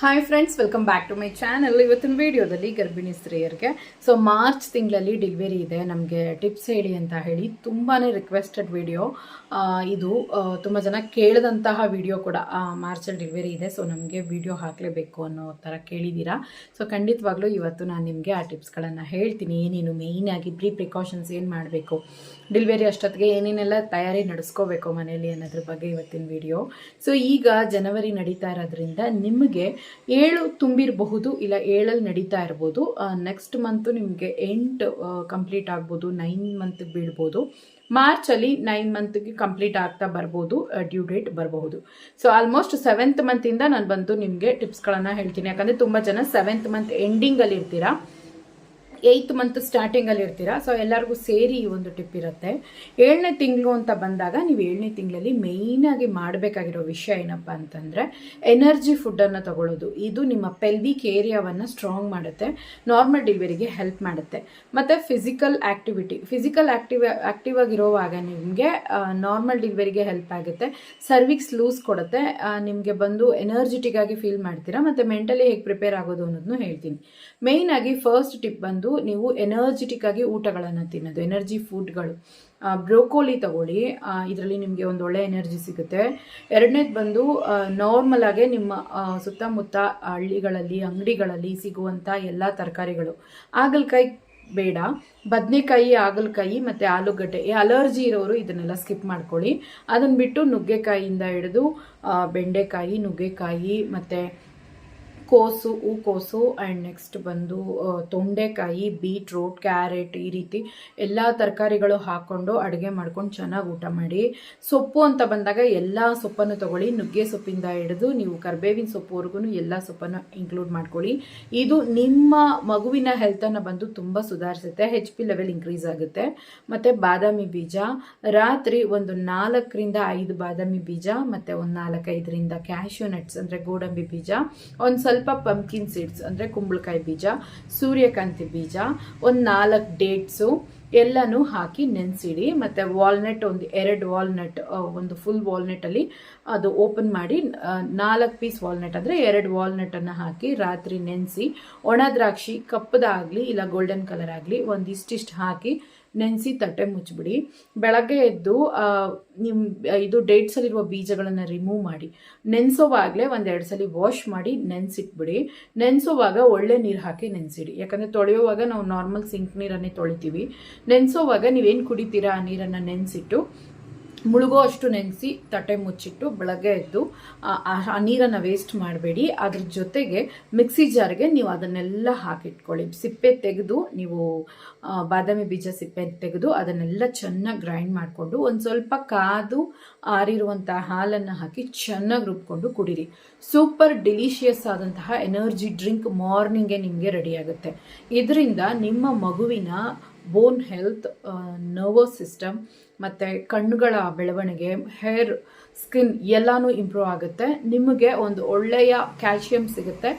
Hi friends welcome back to my channel ಇವತ್ತಿನ ವೀಡಿಯೋದಲ್ಲಿ ಗರ್ಭಿಣಿ ಸ್ತ್ರೀಯರಿಗೆ ಸೊ ಮಾರ್ಚ್ ತಿಂಗಳಲ್ಲಿ ಡೆಲಿವರಿ ಇದೆ. ನಮಗೆ ಟಿಪ್ಸ್ ಹೇಳಿ ಅಂತ ಹೇಳಿ ತುಂಬಾ ರಿಕ್ವೆಸ್ಟೆಡ್ ವಿಡಿಯೋ ಇದು ತುಂಬ ಜನ ಕೇಳಿದಂತಹ ವಿಡಿಯೋ ಕೂಡ ಮಾರ್ಚಲ್ಲಿ ಡೆಲಿವರಿ ಇದೆ. ಸೊ ನಮಗೆ ವಿಡಿಯೋ ಹಾಕಲೇಬೇಕು ಅನ್ನೋ ಥರ ಕೇಳಿದ್ದೀರಾ ಸೊ ಖಂಡಿತವಾಗ್ಲೂ ಇವತ್ತು ನಾನು ನಿಮಗೆ ಆ ಟಿಪ್ಸ್ಗಳನ್ನು ಹೇಳ್ತೀನಿ. ಏನೇನು ಮೇಯ್ನಾಗಿ ಪ್ರೀ ಪ್ರಿಕಾಷನ್ಸ್ ಏನು ಮಾಡಬೇಕು? ಡೆಲಿವರಿ ಅಷ್ಟೊತ್ತಿಗೆ ಏನೇನೆಲ್ಲ ತಯಾರಿ ನಡೆಸ್ಕೋಬೇಕು ಮನೆಯಲ್ಲಿ ಅನ್ನೋದ್ರ ಬಗ್ಗೆ ಇವತ್ತಿನ ವಿಡಿಯೋ. ಸೊ ಈಗ ಜನವರಿ ನಡೀತಾ ಇರೋದ್ರಿಂದ ನಿಮಗೆ ಏಳು ತುಂಬಿರಬಹುದು ಇಲ್ಲ ಏಳಲ್ಲಿ ನಡೀತಾ ಇರ್ಬೋದು. ನೆಕ್ಸ್ಟ್ ಮಂತು ನಿಮಗೆ ಎಂಟು ಕಂಪ್ಲೀಟ್ ಆಗ್ಬೋದು ನೈನ್ ಮಂತ್ ಬೀಳ್ಬೋದು. ಮಾರ್ಚಲ್ಲಿ ನೈನ್ ಮಂತ್ಗೆ ಕಂಪ್ಲೀಟ್ ಆಗ್ತಾ ಬರ್ಬೋದು ಡ್ಯೂ ಡೇಟ್ ಬರಬಹುದು. ಸೊ ಆಲ್ಮೋಸ್ಟ್ ಸೆವೆಂತ್ ಮಂತಿಂದ ನಾನು ಬಂದು ನಿಮಗೆ ಟಿಪ್ಸ್ಗಳನ್ನು ಹೇಳ್ತೀನಿ. ಯಾಕಂದರೆ ತುಂಬ ಜನ ಸೆವೆಂತ್ ಮಂತ್ ಎಂಡಿಂಗಲ್ಲಿ ಇರ್ತೀರಾ. ಏಯ್ತ್ ಮಂತ್ ಸ್ಟಾರ್ಟಿಂಗಲ್ಲಿ ಇರ್ತೀರಾ? ಸೊ ಎಲ್ಲರಿಗೂ ಸೇರಿ ಈ ಒಂದು ಟಿಪ್ ಇರುತ್ತೆ. ಏಳನೇ ತಿಂಗಳು ಅಂತ ಬಂದಾಗ ನೀವು ಏಳನೇ ತಿಂಗಳಲ್ಲಿ ಮೇಯ್ನಾಗಿ ಮಾಡಬೇಕಾಗಿರೋ ವಿಷಯ ಏನಪ್ಪ ಅಂತಂದರೆ ಎನರ್ಜಿ ಫುಡ್ಡನ್ನು ತಗೊಳ್ಳೋದು ಇದು ನಿಮ್ಮ ಪೆಲ್ವಿಕ್ ಏರಿಯಾವನ್ನು ಸ್ಟ್ರಾಂಗ್ ಮಾಡುತ್ತೆ. ನಾರ್ಮಲ್ ಡಿಲಿವರಿಗೆ ಹೆಲ್ಪ್ ಮಾಡುತ್ತೆ. ಮತ್ತು physical activity physical active active ಆಗಿರೋವಾಗ ನಿಮಗೆ ನಾರ್ಮಲ್ ಡಿಲಿವರಿಗೆ ಹೆಲ್ಪ್ ಆಗುತ್ತೆ. ಸರ್ವಿಕ್ಸ್ ಲೂಸ್ ಕೊಡುತ್ತೆ. ನಿಮಗೆ ಬಂದು ಎನರ್ಜೆಟಿಕ್ ಆಗಿ ಫೀಲ್ ಮಾಡ್ತೀರಾ? ಮತ್ತು ಮೆಂಟಲಿ ಹೇಗೆ ಪ್ರಿಪೇರ್ ಆಗೋದು ಅನ್ನೋದನ್ನು ಹೇಳ್ತೀನಿ. ಮೇಯ್ನಾಗಿ ಫಸ್ಟ್ ಟಿಪ್ ಬಂದು ನೀವು ಎನರ್ಜೆಟಿಕ್ ಆಗಿ ಊಟಗಳನ್ನು ತಿನ್ನೋದು ಎನರ್ಜಿ ಫುಡ್ಗಳು ಬ್ರೋಕೋಲಿ ತಗೊಳ್ಳಿ ಇದರಲ್ಲಿ ನಿಮಗೆ ಒಂದು ಒಳ್ಳೆ ಎನರ್ಜಿ ಸಿಗುತ್ತೆ. ಎರಡನೇದು ಬಂದು ನಾರ್ಮಲ್ ಆಗಿ ನಿಮ್ಮ ಸುತ್ತಮುತ್ತ ಹಳ್ಳಿಗಳಲ್ಲಿ, ಅಂಗಡಿಗಳಲ್ಲಿ ಸಿಗುವಂಥ ಎಲ್ಲ ತರಕಾರಿಗಳು. ಹಾಗಲಕಾಯಿ ಬೇಡ. ಬದನೆಕಾಯಿ, ಹಾಗಲಕಾಯಿ ಮತ್ತು ಆಲೂಗಡ್ಡೆ. ಈ ಅಲರ್ಜಿ ಇರೋರು ಇದನ್ನೆಲ್ಲ ಸ್ಕಿಪ್ ಮಾಡ್ಕೊಳ್ಳಿ. ಅದನ್ನು ಬಿಟ್ಟು ನುಗ್ಗೆಕಾಯಿಯಿಂದ ಹಿಡಿದು ಬೆಂಡೆಕಾಯಿ, ನುಗ್ಗೆಕಾಯಿ ಮತ್ತು ಕೋಸು ಹೂಕೋಸು ಆ್ಯಂಡ್ ನೆಕ್ಸ್ಟ್ ಬಂದು ತೊಂಡೆಕಾಯಿ ಬೀಟ್ರೂಟ್ ಕ್ಯಾರೆಟ್ ಈ ರೀತಿ ಎಲ್ಲ ತರಕಾರಿಗಳು ಹಾಕ್ಕೊಂಡು ಅಡುಗೆ ಮಾಡ್ಕೊಂಡು ಚೆನ್ನಾಗಿ ಊಟ ಮಾಡಿ. ಸೊಪ್ಪು ಅಂತ ಬಂದಾಗ ಎಲ್ಲ ಸೊಪ್ಪನ್ನು ತೊಗೊಳ್ಳಿ. ನುಗ್ಗೆ ಸೊಪ್ಪಿಂದ ಹಿಡಿದು ನೀವು ಕರ್ಬೇವಿನ ಸೊಪ್ಪುವರೆಗೂ ಎಲ್ಲ ಸೊಪ್ಪನ್ನು ಇನ್ಕ್ಲೂಡ್ ಮಾಡ್ಕೊಳ್ಳಿ. ಇದು ನಿಮ್ಮ ಮಗುವಿನ ಹೆಲ್ತನ್ನು ಬಂದು ತುಂಬ ಸುಧಾರಿಸುತ್ತೆ. ಹೆಚ್ ಪಿ ಲೆವೆಲ್ ಇನ್ಕ್ರೀಸ್ ಆಗುತ್ತೆ. ಮತ್ತು ಬಾದಾಮಿ ಬೀಜ, ರಾತ್ರಿ ಒಂದು ನಾಲ್ಕರಿಂದ ಐದು ಬಾದಾಮಿ ಬೀಜ, ಮತ್ತು ಒಂದು ನಾಲ್ಕೈದರಿಂದ ಕ್ಯಾಶ್ಯೂ ನಟ್ಸ್ ಅಂದರೆ ಗೋಡಂಬಿ ಬೀಜ, ಒಂದು ಸ್ವಲ್ಪ ಪಂಪ್ಕಿನ್ ಸೀಡ್ಸ್ ಅಂದರೆ ಕುಂಬಳಕಾಯಿ ಬೀಜ, ಸೂರ್ಯಕಾಂತಿ ಬೀಜ, ಒಂದು ನಾಲ್ಕು ಡೇಟ್ಸು ಎಲ್ಲನೂ ಹಾಕಿ ನೆನೆಸಿಡಿ. ಮತ್ತು ವಾಲ್ನಟ್ ಒಂದು ಎರಡು ವಾಲ್ನಟ್ ಒಂದು ಫುಲ್ ವಾಲ್ನಟಲ್ಲಿ ಅದು ಓಪನ್ ಮಾಡಿ ನಾಲ್ಕು ಪೀಸ್ ವಾಲ್ನಟ್ ಅಂದರೆ ಎರಡು ವಾಲ್ನಟನ್ನು ಹಾಕಿ ರಾತ್ರಿ ನೆನೆಸಿ, ಒಣ ದ್ರಾಕ್ಷಿ ಕಪ್ಪದಾಗಲಿ ಇಲ್ಲ ಗೋಲ್ಡನ್ ಕಲರ್ ಆಗಲಿ ಒಂದಿಷ್ಟಿಷ್ಟು ಹಾಕಿ ನೆನೆಸಿ ತಟ್ಟೆ ಮುಚ್ಚಿಬಿಡಿ. ಬೆಳಗ್ಗೆ ಎದ್ದು ನಿಮ್ಮ ಇದು ಡೇಟ್ಸಲ್ಲಿರುವ ಬೀಜಗಳನ್ನು ರಿಮೂವ್ ಮಾಡಿ. ನೆನೆಸೋವಾಗಲೇ ಒಂದೆರಡು ಸಲ ವಾಶ್ ಮಾಡಿ ನೆನೆಸಿಟ್ಬಿಡಿ. ನೆನೆಸೋವಾಗ ಒಳ್ಳೆ ನೀರು ಹಾಕಿ ನೆನೆಸಿಡಿ. ಯಾಕಂದರೆ ತೊಳೆಯುವಾಗ ನಾವು ನಾರ್ಮಲ್ ಸಿಂಕ್ ನೀರನ್ನೇ ತೊಳಿತೀವಿ. ನೆನೆಸೋವಾಗ ನೀವೇನು ಕುಡಿತೀರಾ ಆ ನೀರನ್ನು ನೆನೆಸಿಟ್ಟು ಮುಳುಗೋ ಅಷ್ಟು ನೆನೆಸಿ ತಟ್ಟೆ ಮುಚ್ಚಿಟ್ಟು ಬೆಳಗ್ಗೆ ಎದ್ದು, ಆ ನೀರನ್ನು ವೇಸ್ಟ್ ಮಾಡಬೇಡಿ. ಅದ್ರ ಜೊತೆಗೆ ಮಿಕ್ಸಿ ಜಾರ್ಗೆ ನೀವು ಅದನ್ನೆಲ್ಲ ಹಾಕಿಟ್ಕೊಳ್ಳಿ. ಸಿಪ್ಪೆ ತೆಗೆದು ನೀವು ಬಾದಾಮಿ ಬೀಜ ಸಿಪ್ಪೆ ತೆಗೆದು ಅದನ್ನೆಲ್ಲ ಚೆನ್ನಾಗಿ ಗ್ರೈಂಡ್ ಮಾಡಿಕೊಂಡು ಒಂದು ಸ್ವಲ್ಪ ಕಾದು ಆರಿರುವಂಥ ಹಾಲನ್ನು ಹಾಕಿ ಚೆನ್ನಾಗಿ ರುಬ್ಕೊಂಡು ಕುಡೀರಿ. ಸೂಪರ್ ಡಿಲಿಷಿಯಸ್ ಆದಂತಹ ಎನರ್ಜಿ ಡ್ರಿಂಕ್ ಮಾರ್ನಿಂಗೇ ನಿಮಗೆ ರೆಡಿ ಆಗುತ್ತೆ. ಇದರಿಂದ ನಿಮ್ಮ ಮಗುವಿನ ಬೋನ್ ಹೆಲ್ತ್ ನರ್ವಸ್ ಸಿಸ್ಟಮ್ ಮತ್ತು ಕಣ್ಣುಗಳ ಬೆಳವಣಿಗೆ ಹೇರ್ ಸ್ಕಿನ್ ಎಲ್ಲನೂ ಇಂಪ್ರೂವ್ ಆಗುತ್ತೆ. ನಿಮಗೆ ಒಂದು ಒಳ್ಳೆಯ ಕ್ಯಾಲ್ಶಿಯಂ ಸಿಗುತ್ತೆ.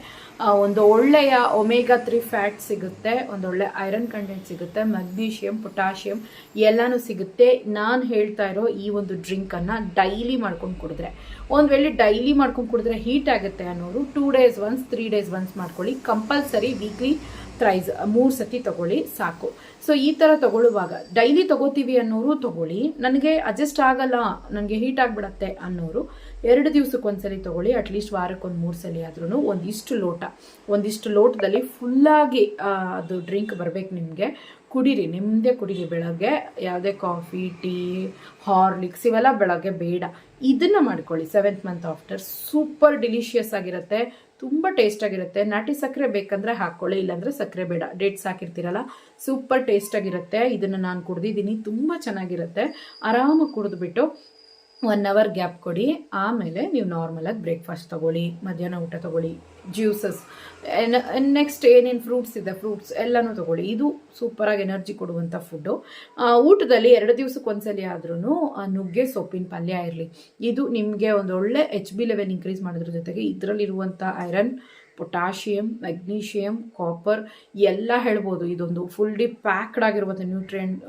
ಒಂದು ಒಳ್ಳೆಯ ಒಮೇಗಾ ತ್ರೀ ಫ್ಯಾಟ್ ಸಿಗುತ್ತೆ. ಒಂದೊಳ್ಳೆ ಐರನ್ ಕಂಟೆಂಟ್ ಸಿಗುತ್ತೆ. ಮೆಗ್ನೀಷಿಯಂ ಪೊಟ್ಯಾಷಿಯಂ ಎಲ್ಲನೂ ಸಿಗುತ್ತೆ. ನಾನು ಹೇಳ್ತಾ ಇರೋ ಈ ಒಂದು ಡ್ರಿಂಕನ್ನು ಡೈಲಿ ಮಾಡ್ಕೊಂಡು ಕುಡಿದ್ರೆ. ಒಂದು ವೇಳೆ ಡೈಲಿ ಮಾಡ್ಕೊಂಡು ಕುಡಿದ್ರೆ ಹೀಟ್ ಆಗುತ್ತೆ ಅನ್ನೋರು two days once three days once ಮಾಡ್ಕೊಳ್ಳಿ. ಕಂಪಲ್ಸರಿ ವೀಕ್ಲಿ ಥ್ರೈಸ್ ಮೂರು ಸತಿ ತಗೊಳ್ಳಿ, ಸಾಕು. ಸೊ ಈ ಥರ ತಗೊಳ್ಳುವಾಗ ಡೈಲಿ ತಗೋತೀವಿ ಅನ್ನೋರು ತಗೊಳ್ಳಿ. ನನಗೆ ಅಡ್ಜಸ್ಟ್ ಆಗಲ್ಲ, ನನಗೆ ಹೀಟ್ ಆಗಿಬಿಡತ್ತೆ ಅನ್ನೋರು, ಎರಡು ದಿವ್ಸಕ್ಕೆ ಒಂದ್ಸಲಿ ತಗೊಳ್ಳಿ ಅಟ್ಲೀಸ್ಟ್ ವಾರಕ್ಕೆ ಒಂದು ಮೂರು ಸಲ ಆದ್ರೂ ಒಂದಿಷ್ಟು ಲೋಟ. ಒಂದಿಷ್ಟು ಲೋಟದಲ್ಲಿ ಫುಲ್ಲಾಗಿ ಅದು ಡ್ರಿಂಕ್ ಬರಬೇಕು ನಿಮಗೆ. ಕುಡೀರಿ ನಿಮ್ಮದೇ ಕುಡೀರಿ, ಬೆಳಗ್ಗೆ ಯಾವುದೇ ಕಾಫಿ ಟೀ ಹಾರ್ಲಿಕ್ಸ್ ಇವೆಲ್ಲ ಬೆಳಗ್ಗೆ ಬೇಡ. ಇದನ್ನು ಮಾಡ್ಕೊಳ್ಳಿ seventh month after super delicious ಆಗಿರುತ್ತೆ. ತುಂಬ ಟೇಸ್ಟಾಗಿರುತ್ತೆ ನಾಟಿ ಸಕ್ಕರೆ ಬೇಕಂದರೆ ಹಾಕ್ಕೊಳ್ಳಿ ಇಲ್ಲಾಂದರೆ ಸಕ್ಕರೆ ಬೇಡ. ಡೇಟ್ಸ್ ಹಾಕಿರ್ತೀರಲ್ಲ ಸೂಪರ್ ಟೇಸ್ಟಾಗಿರುತ್ತೆ ಇದನ್ನು ನಾನು ಕುಡ್ದಿದ್ದೀನಿ, ತುಂಬ ಚೆನ್ನಾಗಿರುತ್ತೆ. ಆರಾಮಾಗಿ ಕುಡಿದ್ಬಿಟ್ಟು ಒನ್ ಅವರ್ ಗ್ಯಾಪ್ ಕೊಡಿ. ಆಮೇಲೆ ನೀವು ನಾರ್ಮಲಾಗಿ ಬ್ರೇಕ್ಫಾಸ್ಟ್ ತಗೊಳ್ಳಿ, ಮಧ್ಯಾಹ್ನ ಊಟ ತಗೊಳ್ಳಿ ಜ್ಯೂಸಸ್ ನೆಕ್ಸ್ಟ್ ಏನೇನು ಫ್ರೂಟ್ಸ್ ಇದೆ ಫ್ರೂಟ್ಸ್ ಎಲ್ಲನೂ ತಗೊಳ್ಳಿ. ಇದು ಸೂಪರಾಗಿ ಎನರ್ಜಿ ಕೊಡುವಂಥ ಫುಡ್ಡು ಊಟದಲ್ಲಿ ಎರಡು ದಿವಸಕ್ಕೆ ಒಂದ್ಸಲಿ ಆದ್ರೂ ನುಗ್ಗೆ, ಸೊಪ್ಪಿನ ಪಲ್ಯ ಇರಲಿ. ಇದು ನಿಮಗೆ ಒಂದು ಒಳ್ಳೆ ಎಚ್ ಬಿ ಲೆವೆಲ್ ಇನ್ಕ್ರೀಸ್ ಮಾಡೋದ್ರ ಜೊತೆಗೆ ಇದರಲ್ಲಿರುವಂಥ ಐರನ್ ಪೊಟ್ಯಾಷಿಯಂ, ಮೆಗ್ನೀಷಿಯಂ, ಕಾಪರ್, ಎಲ್ಲ ಹೇಳ್ಬೋದು. ಇದೊಂದು ಫುಲ್ ಡಿ ಪ್ಯಾಕ್ಡ್ ಆಗಿರುವಂಥ ನ್ಯೂಟ್ರಿಯೆಂಟ್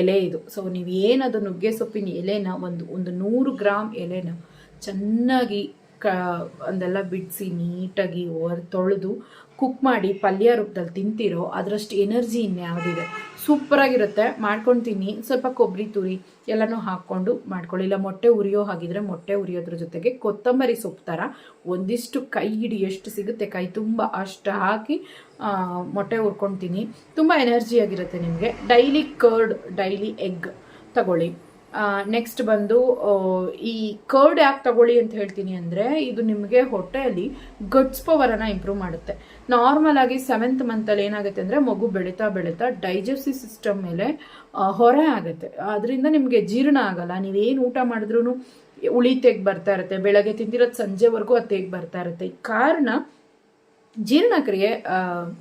ಎಲೆ ಇದು. ಸೊ ನೀವು ಏನದು ನುಗ್ಗೆ ಸೊಪ್ಪಿನ ಎಲೆನ ಒಂದು ಒಂದು ನೂರು ಗ್ರಾಮ್ ಎಲೆನ ಚೆನ್ನಾಗಿ ಕ ಒಂದೆಲ್ಲ ಬಿಡಿಸಿ ನೀಟಾಗಿ ಓವರ್ ತೊಳೆದು ಕುಕ್ ಮಾಡಿ ಪಲ್ಯ ರೂಪದಲ್ಲಿ ತಿಂತಿರೋ ಅದರಷ್ಟು ಎನರ್ಜಿ ಇನ್ಯಾವುದಿದೆ ಸೂಪರಾಗಿರುತ್ತೆ ಮಾಡ್ಕೊಂಡು ತಿನ್ನಿ ಸ್ವಲ್ಪ ಕೊಬ್ಬರಿ ತುರಿ ಎಲ್ಲನೂ ಹಾಕ್ಕೊಂಡು ಮಾಡ್ಕೊಳ್ಳಿ. ಇಲ್ಲ ಮೊಟ್ಟೆ ಉರಿಯೋ ಹಾಗಿದ್ರೆ ಮೊಟ್ಟೆ ಉರಿಯೋದ್ರ ಜೊತೆಗೆ ಕೊತ್ತಂಬರಿ ಸೊಪ್ಪು ಥರ ಒಂದಿಷ್ಟು ಕೈ ಹಿಡಿ ಎಷ್ಟು ಸಿಗುತ್ತೆ, ಕೈ ತುಂಬ ಅಷ್ಟು ಹಾಕಿ ಮೊಟ್ಟೆ ಉರ್ಕೊಳ್ತೀನಿ ತುಂಬ ಎನರ್ಜಿಯಾಗಿರುತ್ತೆ ನಿಮಗೆ. ಡೈಲಿ ಕರ್ಡ್ ಡೈಲಿ ಎಗ್ ತಗೊಳ್ಳಿ. ನೆಕ್ಸ್ಟ್ ಬಂದು ಈ ಕರ್ಡ್ ಯಾಕೆ ತಗೊಳ್ಳಿ ಅಂತ ಹೇಳ್ತೀನಿ ಅಂದರೆ, ಇದು ನಿಮಗೆ ಹೊಟ್ಟೆಯಲ್ಲಿ ಗಟ್ಸ್ ಪವರನ್ನು ಇಂಪ್ರೂವ್ ಮಾಡುತ್ತೆ. ನಾರ್ಮಲ್ ಆಗಿ ಸೆವೆಂತ್ ಮಂತಲ್ಲಿ ಏನಾಗುತ್ತೆ ಅಂದರೆ, ಮಗು ಬೆಳೀತಾ ಬೆಳೀತಾ ಡೈಜೆಸ್ಟಿವ್ ಸಿಸ್ಟಮ್ ಮೇಲೆ ಹೊರೆ ಆಗುತ್ತೆ. ಅದರಿಂದ ನಿಮಗೆ ಜೀರ್ಣ ಆಗಲ್ಲ. ನೀವೇನು ಊಟ ಮಾಡಿದ್ರೂ ಉಳಿ ತೆಗ್ ಬರ್ತಾ ಇರುತ್ತೆ, ಬೆಳಗ್ಗೆ ತಿಂದಿರೋದು ಸಂಜೆವರೆಗೂ ಅದು ತೆಗ್ ಬರ್ತಾ ಇರುತ್ತೆ. ಕಾರಣ ಜೀರ್ಣಕ್ರಿಯೆ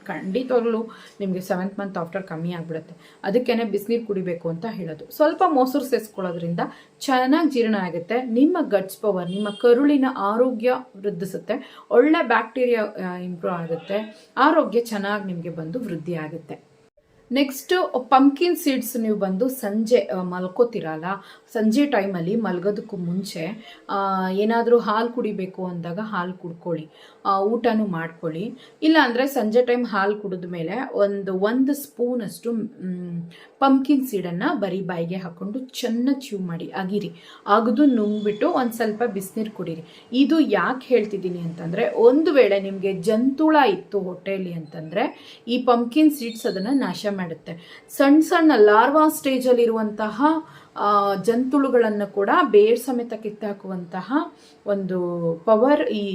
ಖಂಡಿತವಾಗ್ಲೂ ನಿಮಗೆ ಸೆವೆಂತ್ ಮಂತ್ ಆಫ್ಟರ್ ಕಮ್ಮಿ ಆಗಿಬಿಡುತ್ತೆ. ಅದಕ್ಕೇ ಬಿಸಿನೀರು ಕುಡಿಬೇಕು ಅಂತ ಹೇಳೋದು. ಸ್ವಲ್ಪ ಮೊಸರು ಸೇರಿಸ್ಕೊಳ್ಳೋದ್ರಿಂದ ಚೆನ್ನಾಗಿ ಜೀರ್ಣ ಆಗುತ್ತೆ. ನಿಮ್ಮ ಗಟ್ಸ್ ಪವರ್ ನಿಮ್ಮ ಕರುಳಿನ ಆರೋಗ್ಯ ವೃದ್ಧಿಸುತ್ತೆ. ಒಳ್ಳೆ ಬ್ಯಾಕ್ಟೀರಿಯಾ ಇಂಪ್ರೂವ್ ಆಗುತ್ತೆ. ಆರೋಗ್ಯ ಚೆನ್ನಾಗಿ ನಿಮಗೆ ಬಂದು ವೃದ್ಧಿ ಆಗುತ್ತೆ. ನೆಕ್ಸ್ಟ್ ಪಂಕಿನ್ ಸೀಡ್ಸ್ ನೀವು ಬಂದು ಸಂಜೆ ಮಲ್ಕೋತಿರಲ್ಲ? ಸಂಜೆ ಟೈಮಲ್ಲಿ ಮಲ್ಗೋದಕ್ಕೂ ಮುಂಚೆ ಏನಾದರೂ ಹಾಲು ಕುಡಿಬೇಕು ಅಂದಾಗ ಹಾಲು ಕುಡ್ಕೊಳ್ಳಿ. ಊಟನೂ ಮಾಡ್ಕೊಳ್ಳಿ. ಇಲ್ಲ ಅಂದರೆ ಸಂಜೆ ಟೈಮ್ ಹಾಲು ಕುಡಿದ ಮೇಲೆ ಒಂದು ಒಂದು ಸ್ಪೂನಷ್ಟು ಪಂಕಿನ್ ಸೀಡನ್ನು ಬರೀ ಬಾಯಿಗೆ ಹಾಕ್ಕೊಂಡು ಚೆನ್ನಾಗಿ ಚ್ಯೂ ಮಾಡಿ, ಅಗಿರಿ. ಅಗದು ನುಂಗ್ಬಿಟ್ಟು ಒಂದು ಸ್ವಲ್ಪ ಬಿಸಿನೀರು ಕುಡೀರಿ. ಇದು ಯಾಕೆ ಹೇಳ್ತಿದ್ದೀನಿ ಅಂತಂದರೆ, ಒಂದು ವೇಳೆ ನಿಮಗೆ ಜಂತುಳ ಇತ್ತು ಹೊಟ್ಟೆಯಲ್ಲಿ ಅಂತಂದರೆ, ಈ ಪಂಕಿನ್ ಸೀಡ್ಸ್ ಅದನ್ನು ನಾಶ ಮಾಡುತ್ತೆ. ಸಣ್ಣ ಸಣ್ಣ ಲಾರ್ವಾ ಸ್ಟೇಜಲ್ಲಿರುವಂತಹ ಜಂತುಳುಗಳನ್ನು ಕೂಡ ಬೇರ್ ಸಮೇತ ಕಿತ್ತಾಕುವಂತಹ ಒಂದು ಪವರ್ ಈ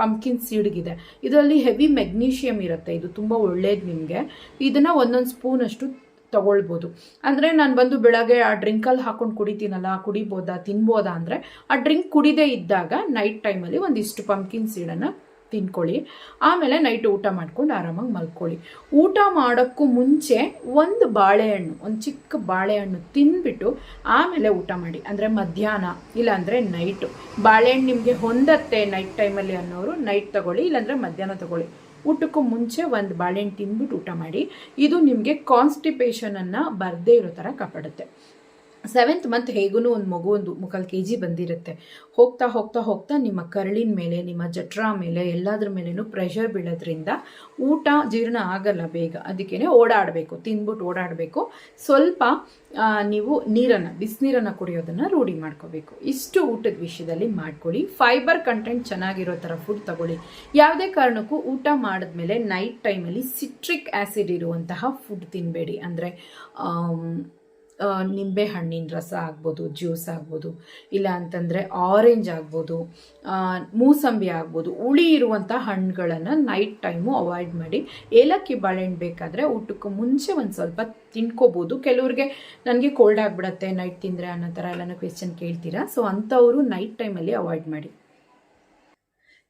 ಪಂಪ್ಕಿನ್ ಸೀಡ್ಗಿದೆ. ಇದರಲ್ಲಿ ಹೆವಿ ಮೆಗ್ನೀಷಿಯಮ್ ಇರುತ್ತೆ. ಇದು ತುಂಬ ಒಳ್ಳೇದು ನಿಮಗೆ. ಇದನ್ನು ಒಂದೊಂದು ಸ್ಪೂನಷ್ಟು ತಗೊಳ್ಬೋದು. ಅಂದರೆ ನಾನು ಬಂದು ಬೆಳಗ್ಗೆ ಆ ಡ್ರಿಂಕಲ್ಲಿ ಹಾಕೊಂಡು ಕುಡಿತೀನಲ್ಲ, ಕುಡಿಬೋದಾ, ತಿನ್ಬೋದಾ ಅಂದರೆ ಆ ಡ್ರಿಂಕ್ ಕುಡಿದೇ ಇದ್ದಾಗ ನೈಟ್ ಟೈಮಲ್ಲಿ ಒಂದಿಷ್ಟು ಪಂಪ್ಕಿನ್ ಸೀಡನ್ನು ತಿನ್ಕೊಳ್ಳಿ. ಆಮೇಲೆ ನೈಟ್ ಊಟ ಮಾಡ್ಕೊಂಡು ಆರಾಮಾಗಿ ಮಲ್ಕೊಳ್ಳಿ. ಊಟ ಮಾಡೋಕ್ಕೂ ಮುಂಚೆ ಒಂದು ಬಾಳೆಹಣ್ಣು, ಒಂದು ಚಿಕ್ಕ ಬಾಳೆಹಣ್ಣು ತಿಂದ್ಬಿಟ್ಟು ಆಮೇಲೆ ಊಟ ಮಾಡಿ. ಅಂದರೆ ಮಧ್ಯಾಹ್ನ, ಇಲ್ಲಾಂದರೆ ನೈಟು ಬಾಳೆಹಣ್ಣು ನಿಮಗೆ ಹೊಂದತ್ತೆ ನೈಟ್ ಟೈಮಲ್ಲಿ ಅನ್ನೋರು ನೈಟ್ ತಗೊಳ್ಳಿ, ಇಲ್ಲಾಂದರೆ ಮಧ್ಯಾಹ್ನ ತಗೊಳ್ಳಿ. ಊಟಕ್ಕೂ ಮುಂಚೆ ಒಂದು ಬಾಳೆಹಣ್ಣು ತಿಂದ್ಬಿಟ್ಟು ಊಟ ಮಾಡಿ. ಇದು ನಿಮಗೆ ಕಾನ್ಸ್ಟಿಪೇಷನನ್ನು ಬರದೇ ಇರೋ ಥರ ಕಾಪಾಡುತ್ತೆ. ಸೆವೆಂತ್ ಮಂತ್ ಹೇಗೂ ಒಂದು ಮಗು, ಒಂದು ಮುಕ್ಕಾಲು ಕೆ ಜಿ ಬಂದಿರುತ್ತೆ. ಹೋಗ್ತಾ ಹೋಗ್ತಾ ಹೋಗ್ತಾ ನಿಮ್ಮ ಕರಳಿನ ಮೇಲೆ, ನಿಮ್ಮ ಜಠರ ಮೇಲೆ, ಎಲ್ಲದ್ರ ಮೇಲೂ ಪ್ರೆಷರ್ ಬೀಳೋದ್ರಿಂದ ಊಟ ಜೀರ್ಣ ಆಗಲ್ಲ ಬೇಗ. ಅದಕ್ಕೇ ಓಡಾಡಬೇಕು ತಿಂದ್ಬಿಟ್ಟು ಓಡಾಡಬೇಕು. ಸ್ವಲ್ಪ ನೀವು ನೀರನ್ನು, ಬಿಸಿನೀರನ್ನು ಕುಡಿಯೋದನ್ನು ರೂಢಿ ಮಾಡ್ಕೋಬೇಕು. ಇಷ್ಟು ಊಟದ ವಿಷಯದಲ್ಲಿ ಮಾಡ್ಕೊಳ್ಳಿ. ಫೈಬರ್ ಕಂಟೆಂಟ್ ಚೆನ್ನಾಗಿರೋ ಥರ ಫುಡ್ ತಗೊಳ್ಳಿ. ಯಾವುದೇ ಕಾರಣಕ್ಕೂ ಊಟ ಮಾಡಿದ್ಮೇಲೆ ನೈಟ್ ಟೈಮಲ್ಲಿ ಸಿಟ್ರಿಕ್ ಆ್ಯಸಿಡ್ ಇರುವಂತಹ ಫುಡ್ ತಿನ್ನಬೇಡಿ ಅಂದರೆ ನಿಂಬೆ ಹಣ್ಣಿನ ರಸ ಆಗ್ಬೋದು, ಜ್ಯೂಸ್ ಆಗ್ಬೋದು, ಇಲ್ಲ ಅಂತಂದರೆ ಆರೆಂಜ್ ಆಗ್ಬೋದು ಮೂಸಂಬಿ ಆಗ್ಬೋದು, ಹುಳಿ ಇರುವಂಥ ಹಣ್ಣುಗಳನ್ನು ನೈಟ್ ಟೈಮು ಅವಾಯ್ಡ್ ಮಾಡಿ ಏಲಕ್ಕಿ ಬಾಳೆಹಣ್ಣು ಬೇಕಾದರೆ ಊಟಕ್ಕೆ ಮುಂಚೆ ಒಂದು ಸ್ವಲ್ಪ ತಿನ್ಕೋಬೋದು. ಕೆಲವ್ರಿಗೆ ನನಗೆ ಕೋಲ್ಡ್ ಆಗಿಬಿಡತ್ತೆ ನೈಟ್ ತಿಂದರೆ ಅನ್ನೋ ಥರ ಎಲ್ಲನೂ ಕ್ವೆಶನ್ ಕೇಳ್ತೀರಾ? ಸೊ ಅಂಥವರು ನೈಟ್ ಟೈಮಲ್ಲಿ ಅವಾಯ್ಡ್ ಮಾಡಿ.